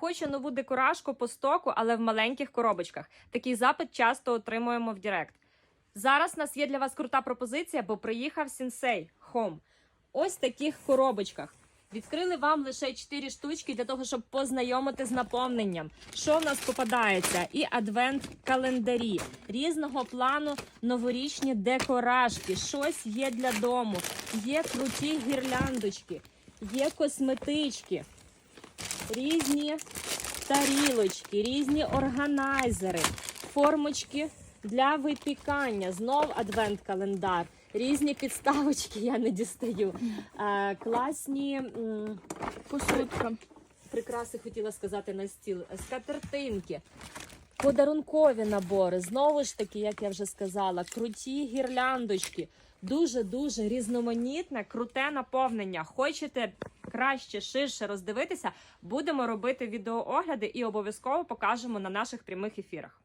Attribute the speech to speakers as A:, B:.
A: Хочу нову декоражку по стоку, але в маленьких коробочках. Такий запит часто отримуємо в Директ. Зараз у нас є для вас крута пропозиція, бо приїхав Сінсей Home. Ось в таких коробочках. Відкрили вам лише 4 штучки для того, щоб познайомити з наповненням. Що в нас попадається? І адвент-календарі різного плану новорічні декоражки. Щось є для дому. Є круті гірляндочки, є косметички, різні тарілочки, різні органайзери, формочки для випікання. Знов адвент-календар. Різні підставочки я не дістаю. Е, класні
B: Посудка.
A: прикраси хотіла сказати на стіл. Скатертинки. Подарункові набори, знову ж таки, як я вже сказала, круті гірляндочки. Дуже-дуже різноманітне, круте наповнення. Хочете краще, ширше роздивитися? Будемо робити відеоогляди і обов'язково покажемо на наших прямих ефірах.